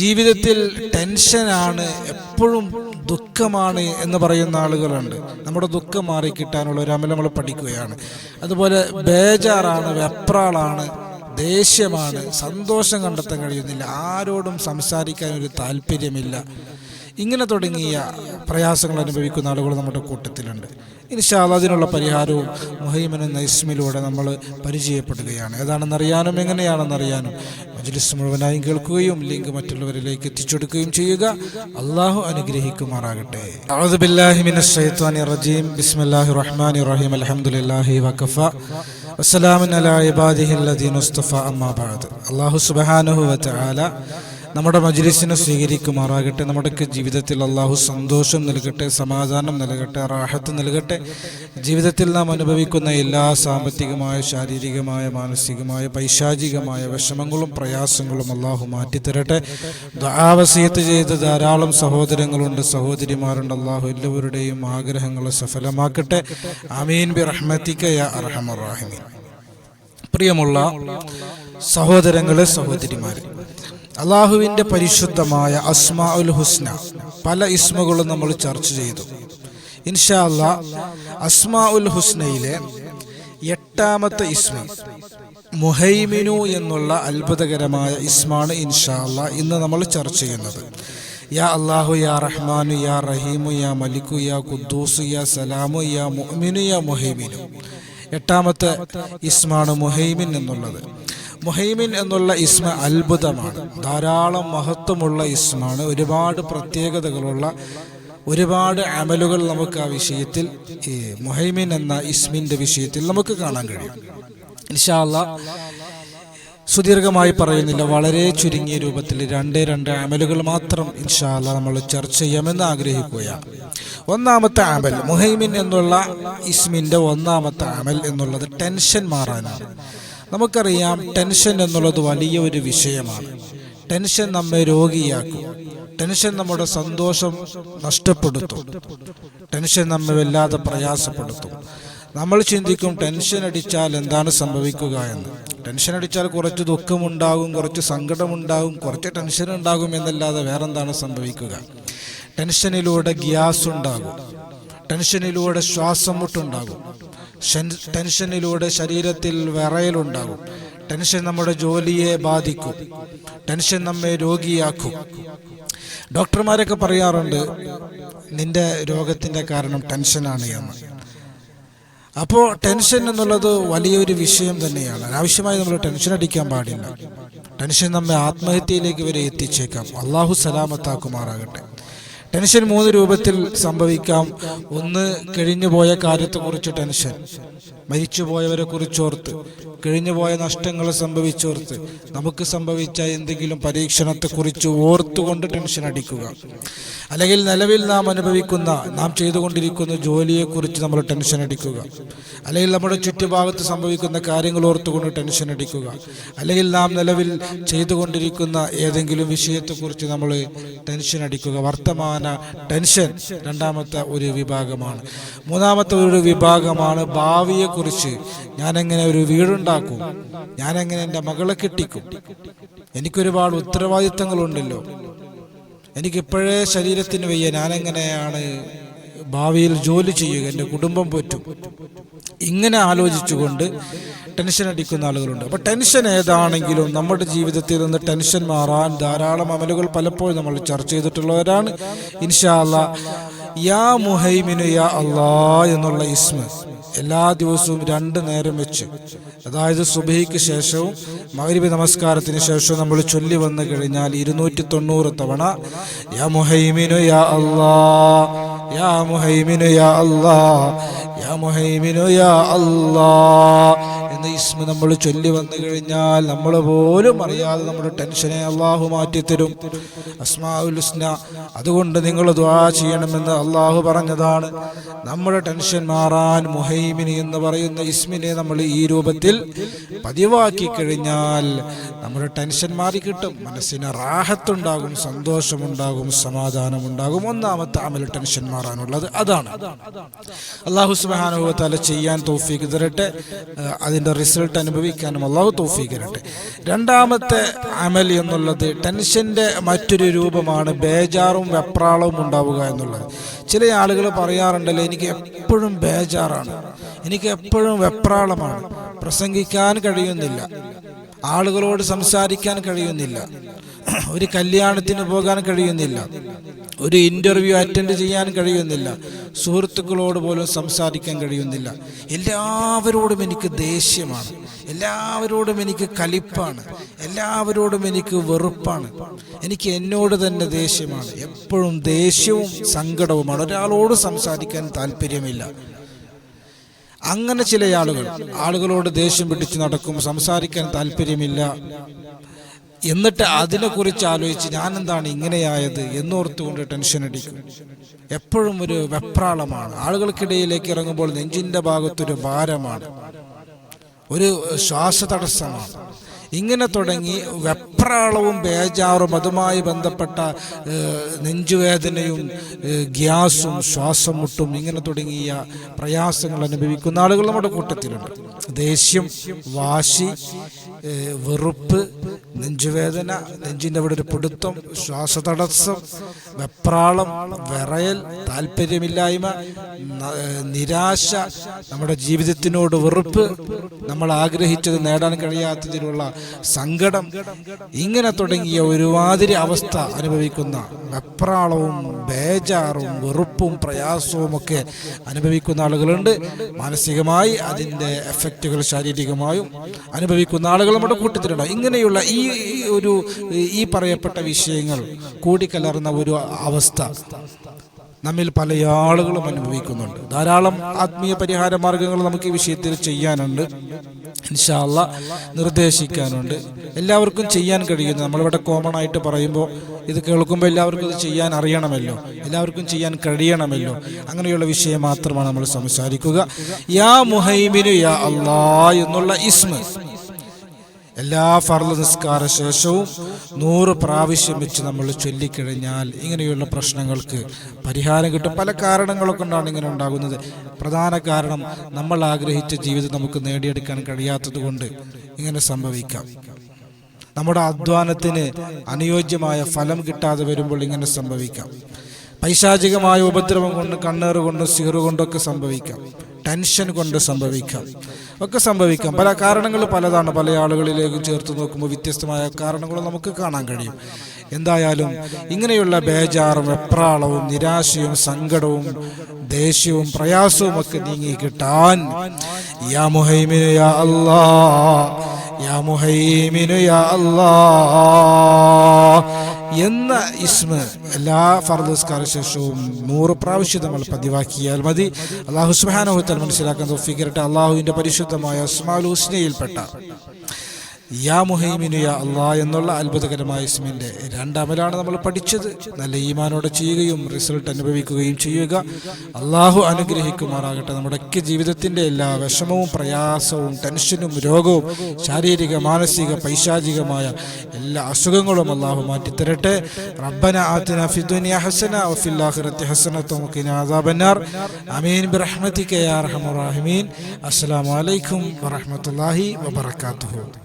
ജീവിതത്തിൽ ടെൻഷനാണ് എപ്പോഴും ദുഃഖമാണ് എന്ന് പറയുന്ന ആളുകളുണ്ട്. നമ്മുടെ ദുഃഖം മാറി കിട്ടാനുള്ള ഒരു അമല നമ്മൾ പഠിക്കുകയാണ്. അതുപോലെ ബേജാറാണ് വെപ്രാളാണ് ദേഷ്യമാണ് സന്തോഷം കണ്ടെത്താൻ കഴിയുന്നില്ല. ആരോടും സംസാരിക്കാൻ ഒരു താല്പര്യമില്ല. ഇങ്ങനെ തുടങ്ങിയ പ്രയാസങ്ങൾ അനുഭവിക്കുന്ന ആളുകൾ നമ്മുടെ കൂട്ടത്തിലുണ്ട്. ഇൻഷാല്ല അതിനുള്ള പരിഹാരവും മുഹൈമൻ എന്ന ഇസ്മിലൂടെ നമ്മൾ പരിചയപ്പെടുകയാണ്. ഏതാണെന്നറിയാനും എങ്ങനെയാണെന്നറിയാനും മജ്ലിസ് മുഴുവനായും കേൾക്കുകയും ലിങ്ക് മറ്റുള്ളവരിലേക്ക് എത്തിച്ചെടുക്കുകയും ചെയ്യുക. അള്ളാഹു അനുഗ്രഹിക്കുമാറാകട്ടെ. അള്ളാഹു റഹീം. അലാ ബഅദ്. അല്ലാഹു സുബ്ഹാനഹു വ തആല നമ്മുടെ മജ്ലിസിനെ സ്വീകരിക്കുമാറാകട്ടെ. നമ്മുടെയൊക്കെ ജീവിതത്തിൽ അള്ളാഹു സന്തോഷം നൽകട്ടെ സമാധാനം നൽകട്ടെ റാഹത്ത് നൽകട്ടെ. ജീവിതത്തിൽ നാം അനുഭവിക്കുന്ന എല്ലാ സാമ്പത്തികമായ ശാരീരികമായ മാനസികമായ പൈശാചികമായ വിഷമങ്ങളും പ്രയാസങ്ങളും അള്ളാഹു മാറ്റിത്തരട്ടെ. ദാവസീയത്ത് ചെയ്ത് ധാരാളം സഹോദരങ്ങളുണ്ട് സഹോദരിമാരുണ്ട്. അള്ളാഹു എല്ലാവരുടെയും ആഗ്രഹങ്ങളെ സഫലമാക്കട്ടെ. അമീൻ ബി റഹ്മത്തിക്ക അർഹമർ പ്രിയമുള്ള സഹോദരങ്ങളെ സഹോദരിമാരെ അള്ളാഹുവിന്റെ പരിശുദ്ധമായ അസ്മാ ഉൽ ഹുസ്ന പല ഇസ്മകളും നമ്മൾ ചർച്ച ചെയ്തു. ഇൻഷാ അല്ലാ അസ്മാ ഉൽ ഹുസ്നയിലെ എട്ടാമത്തെ ഇസ്മ മുഹൈമിനു എന്നുള്ള അത്ഭുതകരമായ ഇസ്മാണ് ഇൻഷാ അല്ലാ ഇന്ന് നമ്മൾ ചർച്ച ചെയ്യുന്നത്. യാ അള്ളാഹു യാ റഹ്മാനു യാ റഹീമു യാ മലിക്കു യാ കുദ്ദൂസു യാ സലാമു യാ മുഅ്മിനു യാ മുഹൈമിനു. എട്ടാമത്തെ ഇസ്മാണ് മുഹൈമിൻ എന്നുള്ളത്. മുഹൈമിൻ എന്നുള്ള ഇസ്മ അത്ഭുതമാണ്. ധാരാളം മഹത്വമുള്ള ഇസ്മാണ്. ഒരുപാട് പ്രത്യേകതകളുള്ള ഒരുപാട് അമലുകൾ നമുക്ക് ആ വിഷയത്തിൽ ഈ മുഹൈമിൻ എന്ന ഇസ്മിന്റെ വിഷയത്തിൽ നമുക്ക് കാണാൻ കഴിയും. ഇൻഷാല്ല സുദീർഘമായി പറയുന്നില്ല വളരെ ചുരുങ്ങിയ രൂപത്തിൽ രണ്ടേ രണ്ട് അമലുകൾ മാത്രം ഇൻഷാല്ല നമ്മൾ ചർച്ച ചെയ്യാമെന്ന് ആഗ്രഹിക്കുകയാണ്. ഒന്നാമത്തെ അമൽ മുഹൈമിൻ എന്നുള്ള ഇസ്മിന്റെ ഒന്നാമത്തെ അമൽ എന്നുള്ളത് ടെൻഷൻ മാറാനാണ്. നമുക്കറിയാം ടെൻഷൻ എന്നുള്ളത് വലിയ ഒരു വിഷയമാണ്. ടെൻഷൻ നമ്മെ രോഗിയാക്കും. ടെൻഷൻ നമ്മുടെ സന്തോഷം നഷ്ടപ്പെടുത്തും. ടെൻഷൻ നമ്മെ വല്ലാതെ പ്രയാസപ്പെടുത്തും. നമ്മൾ ചിന്തിക്കും ടെൻഷൻ അടിച്ചാൽ എന്താണ് സംഭവിക്കുക എന്ന്. ടെൻഷൻ അടിച്ചാൽ കുറച്ച് ദുഃഖമുണ്ടാകും കുറച്ച് സങ്കടമുണ്ടാകും കുറച്ച് ടെൻഷൻ ഉണ്ടാകും എന്നല്ലാതെ വേറെന്താണ് സംഭവിക്കുക? ടെൻഷനിലൂടെ ഗ്യാസ് ഉണ്ടാകും. ടെൻഷനിലൂടെ ശ്വാസം മുട്ടുണ്ടാകും ടെൻഷനിലൂടെ ശരീരത്തിൽ വിറയലുണ്ടാകും. ടെൻഷൻ നമ്മുടെ ജോലിയെ ബാധിക്കും. ടെൻഷൻ നമ്മെ രോഗിയാക്കും. ഡോക്ടർമാരൊക്കെ പറയാറുണ്ട് നിന്റെ രോഗത്തിന്റെ കാരണം ടെൻഷനാണ് എന്ന്. അപ്പോൾ ടെൻഷൻ എന്നുള്ളത് വലിയൊരു വിഷയം തന്നെയാണ്. ആവശ്യമായി നമ്മൾ ടെൻഷൻ അടിക്കാൻ പാടില്ല. ടെൻഷൻ നമ്മെ ആത്മഹത്യയിലേക്ക് വരെ എത്തിച്ചേക്കാം. അള്ളാഹു സലാമത്താക്കുമാറാകട്ടെ. ടെൻഷൻ മൂന്ന് രൂപത്തിൽ സംഭവിക്കാം. ഒന്ന് കഴിഞ്ഞുപോയ കാര്യത്തെക്കുറിച്ച് ടെൻഷൻ. മരിച്ചുപോയവരെ കുറിച്ചോർത്ത്. കഴിഞ്ഞുപോയ നഷ്ടങ്ങൾ സംഭവിച്ചോർത്ത്. നമുക്ക് സംഭവിച്ച എന്തെങ്കിലും പരീക്ഷണത്തെക്കുറിച്ച് ഓർത്തുകൊണ്ട് ടെൻഷൻ അടിക്കുക. അല്ലെങ്കിൽ നിലവിൽ നാം അനുഭവിക്കുന്ന നാം ചെയ്തുകൊണ്ടിരിക്കുന്ന ജോലിയെക്കുറിച്ച് നമ്മൾ ടെൻഷൻ അടിക്കുക. അല്ലെങ്കിൽ നമ്മുടെ ചുറ്റുഭാഗത്ത് സംഭവിക്കുന്ന കാര്യങ്ങൾ ഓർത്തുകൊണ്ട് ടെൻഷൻ അടിക്കുക. അല്ലെങ്കിൽ നാം നിലവിൽ ചെയ്തുകൊണ്ടിരിക്കുന്ന ഏതെങ്കിലും വിഷയത്തെക്കുറിച്ച് നമ്മൾ ടെൻഷൻ അടിക്കുക. വർത്തമാന ടെൻഷൻ രണ്ടാമത്തെ ഒരു വിഭാഗമാണ്. മൂന്നാമത്തെ ഒരു വിഭാഗമാണ് ഭാവിയെക്കുറിച്ച്. ഞാനെങ്ങനെ ഒരു വീടുണ്ടാക്കും? ഞാനെങ്ങനെ എന്റെ മകളെ കെട്ടിക്കും? എനിക്കൊരുപാട് ഉത്തരവാദിത്തങ്ങളുണ്ടല്ലോ. എനിക്കിപ്പോഴേ ശരീരത്തിന് വയ്യ ഞാനെങ്ങനെയാണ് ഭാവിയിൽ ജോലി ചെയ്യുക? എന്റെ കുടുംബം പോറ്റും. ഇങ്ങനെ ആലോചിച്ചുകൊണ്ട് ടെൻഷൻ അടിക്കുന്ന ആളുകളുണ്ട്. അപ്പോൾ ടെൻഷൻ ഏതാണെങ്കിലും നമ്മുടെ ജീവിതത്തിൽ നിന്ന് ടെൻഷൻ മാറാൻ ധാരാളം അമലുകൾ പലപ്പോഴും നമ്മൾ ചർച്ച ചെയ്തിട്ടുള്ളവരാണ്. ഇൻഷാല്ല യാ മുഹൈമിനു യാ അള്ളാ എന്നുള്ള ഇസ്മ എല്ലാ ദിവസവും രണ്ട് നേരം വെച്ച് അതായത് സുബഹിക്ക് ശേഷവും മഗ്രിബ് നമസ്കാരത്തിന് ശേഷവും നമ്മൾ ചൊല്ലി വന്നു കഴിഞ്ഞാൽ ഇരുന്നൂറ്റി തൊണ്ണൂറ് തവണ യാ മുഹൈമിനു യാ അള്ളാ യാ മുഹൈമിനു യാ അള്ളാ യാ മുഹൈമിനു യാ എന്ന ഇസ്മ നമ്മൾ ചൊല്ലി വന്നു കഴിഞ്ഞാൽ നമ്മൾ പോലും അറിയാതെ നമ്മുടെ ടെൻഷനെ അള്ളാഹു മാറ്റിത്തരും. അസ്മാഉൽ ഹുസ്ന അതുകൊണ്ട് നിങ്ങൾ ദ്വാ ചെയ്യണമെന്ന് അള്ളാഹു പറഞ്ഞതാണ്. നമ്മുടെ ടെൻഷൻ മാറാൻ മുഹൈമിനി എന്ന് പറയുന്ന ഇസ്മിനെ നമ്മൾ ഈ രൂപത്തിൽ പതിവാക്കി കഴിഞ്ഞാൽ നമ്മുടെ ടെൻഷൻ മാറി കിട്ടും. മനസ്സിന് റാഹത്തുണ്ടാകും സന്തോഷമുണ്ടാകും സമാധാനമുണ്ടാകും. ഒന്നാമത്തെ അമൽ ടെൻഷൻ മാറാനുള്ളത് അതാണ്. അള്ളാഹു സുബാനുഭവത്താല ചെയ്യാൻ തോഫീക്ക് തരട്ടെ. അതിന്റെ റിസൾട്ട് അനുഭവിക്കാനും അള്ളാഹു തോഫീകരട്ടെ രണ്ടാമത്തെ അമൽ എന്നുള്ളത് ടെൻഷന്റെ മറ്റൊരു രൂപമാണ് ബേജാറും വെപ്രാളവും ഉണ്ടാവുക എന്നുള്ളത്. ചില ആളുകൾ പറയാറുണ്ടല്ലോ എനിക്ക് എപ്പോഴും ബേജാറാണ് എനിക്ക് എപ്പോഴും വെപ്രാളമാണ് പ്രസംഗിക്കാൻ കഴിയുന്നില്ല ആളുകളോട് സംസാരിക്കാൻ കഴിയുന്നില്ല ഒരു കല്യാണത്തിന് പോകാൻ കഴിയുന്നില്ല ഒരു ഇന്റർവ്യൂ അറ്റൻഡ് ചെയ്യാൻ കഴിയുന്നില്ല. സുഹൃത്തുക്കളോട് പോലും സംസാരിക്കാൻ കഴിയുന്നില്ല. എല്ലാവരോടും എനിക്ക് ദേഷ്യമാണ്. എല്ലാവരോടും എനിക്ക് കലിപ്പാണ്. എല്ലാവരോടും എനിക്ക് വെറുപ്പാണ്. എനിക്ക് എന്നോട് തന്നെ ദേഷ്യമാണ്. എപ്പോഴും ദേഷ്യവും സങ്കടവുമാണ്. ഒരാളോട് സംസാരിക്കാൻ താല്പര്യമില്ല. അങ്ങനെ ചില ആളുകൾ ആളുകളോട് ദേഷ്യം പിടിച്ച് നടക്കും സംസാരിക്കാൻ താല്പര്യമില്ല. എന്നിട്ട് അതിനെക്കുറിച്ച് ആലോചിച്ച് ഞാൻ എന്താണ് ഇങ്ങനെയായത് എന്നോർത്തുകൊണ്ട് ടെൻഷൻ അടിക്കും. എപ്പോഴും ഒരു വെപ്രാളമാണ്. ആളുകൾക്കിടയിലേക്ക് ഇറങ്ങുമ്പോൾ നെഞ്ചിന്റെ ഭാഗത്തൊരു ഭാരമാണ്. ഒരു ശ്വാസതടസ്സമാണ്. ഇങ്ങനെ തുടങ്ങി വെപ്രാളവും ബേജാറും അതുമായി ബന്ധപ്പെട്ട നെഞ്ചുവേദനയും ഗ്യാസും ശ്വാസം മുട്ടും ഇങ്ങനെ തുടങ്ങിയ പ്രയാസങ്ങൾ അനുഭവിക്കുന്ന ആളുകൾ നമ്മുടെ കൂട്ടത്തിലുണ്ട്. ദേഷ്യം വാശി വെറുപ്പ് നെഞ്ചുവേദന നെഞ്ചിന്റെ അവിടെ ഒരു പിടുത്തം ശ്വാസതടസ്സം വെപ്രാളം വിറയൽ താല്പര്യമില്ലായ്മ നിരാശ നമ്മുടെ ജീവിതത്തിനോട് വെറുപ്പ് നമ്മൾ ആഗ്രഹിച്ചത് നേടാൻ കഴിയാത്തതിലുള്ള സങ്കടം ഇങ്ങനെ തുടങ്ങിയ ഒരുമാതിരി അവസ്ഥ അനുഭവിക്കുന്ന വെപ്രാളവും ബേജാറും വെറുപ്പും പ്രയാസവും ഒക്കെ അനുഭവിക്കുന്ന ആളുകളുണ്ട്. മാനസികമായി അതിന്റെ എഫക്റ്റുകൾ ശാരീരികമായും അനുഭവിക്കുന്ന ആളുകൾ നമ്മുടെ കൂട്ടത്തിലുണ്ടാവും ഇങ്ങനെയുള്ള ഈ ഒരു ഈ പറയപ്പെട്ട വിഷയങ്ങൾ കൂടിക്കലർന്ന ഒരു അവസ്ഥ നമ്മിൽ പല ആളുകളും അനുഭവിക്കുന്നുണ്ട്. ധാരാളം ആത്മീയ പരിഹാര മാർഗങ്ങൾ നമുക്ക് ഈ വിഷയത്തിൽ ചെയ്യാനുണ്ട്. ഇൻഷാല്ല നിർദ്ദേശിക്കാനുണ്ട്. എല്ലാവർക്കും ചെയ്യാൻ കഴിയുന്നു. നമ്മളിവിടെ കോമൺ ആയിട്ട് പറയുമ്പോൾ ഇത് കേൾക്കുമ്പോൾ എല്ലാവർക്കും ഇത് ചെയ്യാൻ അറിയണമല്ലോ. എല്ലാവർക്കും ചെയ്യാൻ കഴിയണമല്ലോ. അങ്ങനെയുള്ള വിഷയം മാത്രമാണ് നമ്മൾ സംസാരിക്കുക. യാ മുഹൈമിനു യാ അള്ളാ എന്നുള്ള ഇസ്മ. എല്ലാ ഫർദ് നിസ്കാര ശേഷവും നൂറ് പ്രാവശ്യം വെച്ച് നമ്മൾ ചൊല്ലിക്കഴിഞ്ഞാൽ ഇങ്ങനെയുള്ള പ്രശ്നങ്ങൾക്ക് പരിഹാരം കിട്ടും. പല കാരണങ്ങൾ കൊണ്ടാണ് ഇങ്ങനെ ഉണ്ടാകുന്നത്. പ്രധാന കാരണം നമ്മൾ ആഗ്രഹിച്ച ജീവിതം നമുക്ക് നേടിയെടുക്കാൻ കഴിയാത്തത് കൊണ്ട് ഇങ്ങനെ സംഭവിക്കാം. നമ്മുടെ അധ്വാനത്തിന് അനുയോജ്യമായ ഫലം കിട്ടാതെ വരുമ്പോൾ ഇങ്ങനെ സംഭവിക്കാം. പൈശാചികമായ ഉപദ്രവം കൊണ്ട് കണ്ണേറ് കൊണ്ടും സീറ് സംഭവിക്കാം. ടെൻഷൻ കൊണ്ട് സംഭവിക്കാം. ഒക്കെ സംഭവിക്കാം. പല കാരണങ്ങൾ പലതാണ്. പല ആളുകളിലേക്ക് ചേർത്ത് നോക്കുമ്പോൾ വ്യത്യസ്തമായ കാരണങ്ങൾ നമുക്ക് കാണാൻ കഴിയും. എന്തായാലും ഇങ്ങനെയുള്ള ബേജാറും വെപ്രാളവും നിരാശയും സങ്കടവും ദേഷ്യവും പ്രയാസവും ഒക്കെ നീങ്ങി കിട്ടാൻ യാ മുഹൈമിനു യാ അല്ലാ യാ മുഹൈമിനു യാ അല്ലാ എന്ന ഇസ്മ എല്ലാ ഫർദസ്കാര ശേഷവും നൂറ് പ്രാവശ്യം നമ്മൾ പതിവാക്കിയാൽ മതി. അള്ളാഹു സുബാനഹുത്തൽ മനസ്സിലാക്കാൻ തോഫിക്കരട്ടെ അള്ളാഹുവിന്റെ പരിശുദ്ധമായ അസ്മാൽ ഹുസ്നയിൽപ്പെട്ട യാ മുഹൈമിനു യാ അള്ളാ എന്നുള്ള അത്ഭുതകരമായ ഇസ്മിന്റെ രണ്ടമലാണ് നമ്മൾ പഠിച്ചത്. നല്ല ഈമാനോടെ ചെയ്യുകയും റിസൾട്ട് അനുഭവിക്കുകയും ചെയ്യുക. അള്ളാഹു അനുഗ്രഹിക്കുമാറാകട്ടെ. നമ്മുടെയൊക്കെ ജീവിതത്തിന്റെ എല്ലാ വിഷമവും പ്രയാസവും ടെൻഷനും രോഗവും ശാരീരിക മാനസിക പൈശാചികമായ എല്ലാ അസുഖങ്ങളും അള്ളാഹു മാറ്റിത്തരട്ടെ. റബ്ബന ആത്തിന ഫിദുനിയ ഹസന വഫിൽ ഹസന ഹസനത വഖിന അദാബന്നാർ. ആമീൻ. ബിറഹ്മതിക യാ അർഹമർ റഹീമീൻ. അസ്സലാമു അലൈക്കും വറഹ്മത്തുള്ളാഹി വബറകാതുഹു.